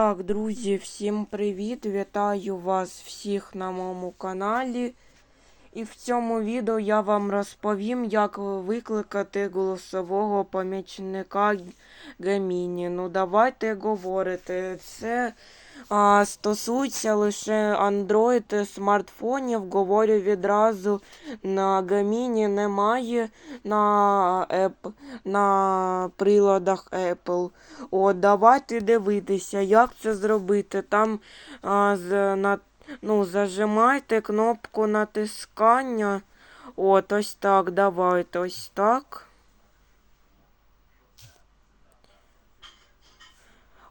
Так, друзі, всім привіт! Вітаю вас всіх на моєму каналі. І в цьому відео я вам розповім, як викликати голосового помічника Геміні. Ну, давайте говорити. Це а, стосується лише Android смартфонів. Говорю відразу на Геміні немає на, App, на приладах Apple. От, давайте дивитися, як це зробити. Там а, з, на, ну, зажимайте кнопку натискання. От, ось так, давайте, ось так.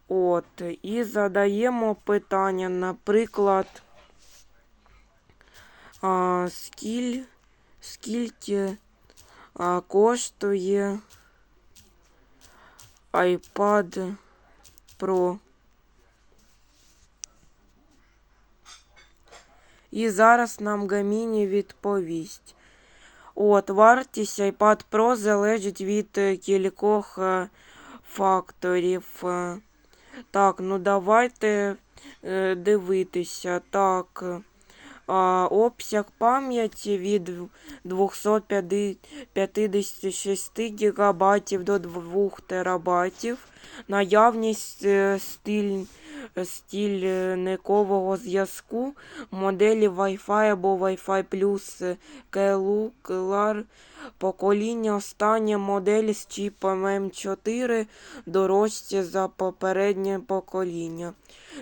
От, і задаємо питання, наприклад, а, скіль, скільки а, коштує iPad Pro. І зараз нам Гаміні відповість. От, вартість iPad Pro залежить від е, кількох е, факторів. Е, Так, ну давайте е, дивитися. Так. А, обсяг пам'яті від 256 ГБ до 2 ТБ. Наявність е, стиль, стільникового зв'язку, моделі Wi-Fi або Wi-Fi Plus Kellar, покоління остання модель з чіпом М4 дорожче за попереднє покоління.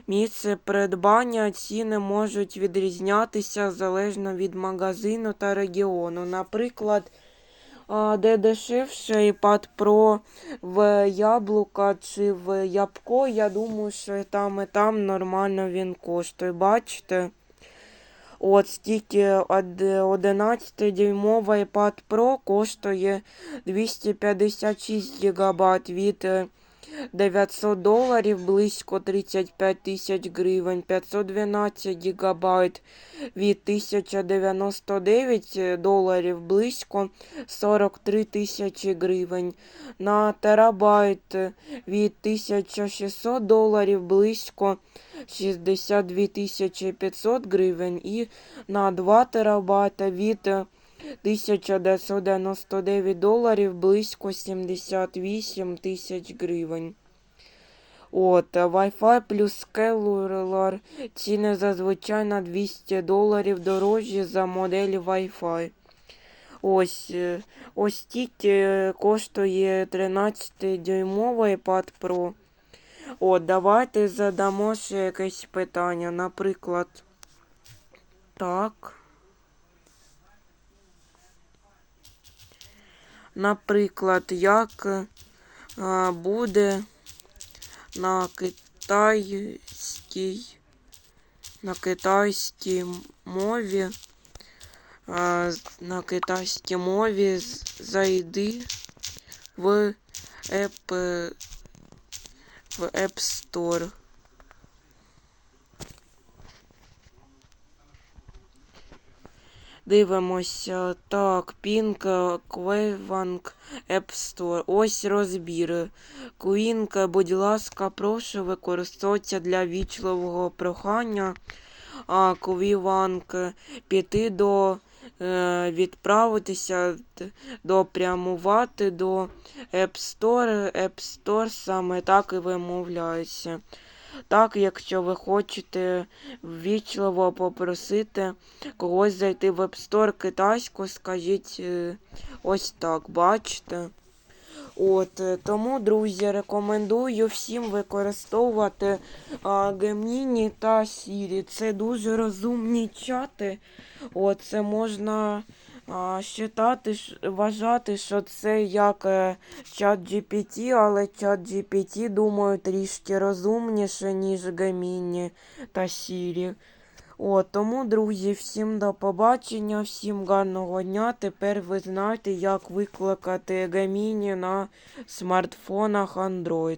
Місце придбання ціни можуть відрізнятися залежно від магазину та регіону. Наприклад, де дешевше iPad Pro в Яблука чи в Ябко, я думаю, що і там і там нормально він коштує. Бачите? От стільки 11-дюймовий iPad Pro коштує 256 ГБ від е, 900 доларів, близько 35 тисяч гривень, 512 гігабайт. Від 1099 доларів, близько 43 тисячі гривень, на терабайт від 1600 доларів, близько 62 тисячі 500 гривень. І на 2 терабайта від 1999 доларів, близько 78 тисяч гривень. От, Wi-Fi плюс Cellular ціни зазвичай на 200 доларів дорожчі за модель Wi-Fi. Ось е, ось тільки коштує 13-дюймовий iPad Pro. От, давайте задамо ще якесь питання. Наприклад, так. Наприклад, як буде на китайській на китайській мові на китайській мові зайди в App, в App Store. Дивимося. Так, Pink Quavang App Store. Ось розбір. Куінка, будь ласка, прошу використовується для вічливого прохання. А Квіванг піти до е, відправитися до прямувати до App Store. App Store саме так і вимовляється. Так, якщо ви хочете ввічливо попросити когось зайти в App Store китайську, скажіть е, ось так, бачите? От, е, тому, друзі, рекомендую всім використовувати а, Gemini та Siri. Це дуже розумні чати. От, це можна считати, вважати, що це як е, чат GPT, але чат GPT, думаю, трішки розумніше, ніж Gemini та Siri. От, тому, друзі, всім до побачення, всім гарного дня. Тепер ви знаєте, як викликати Gemini на смартфонах Android.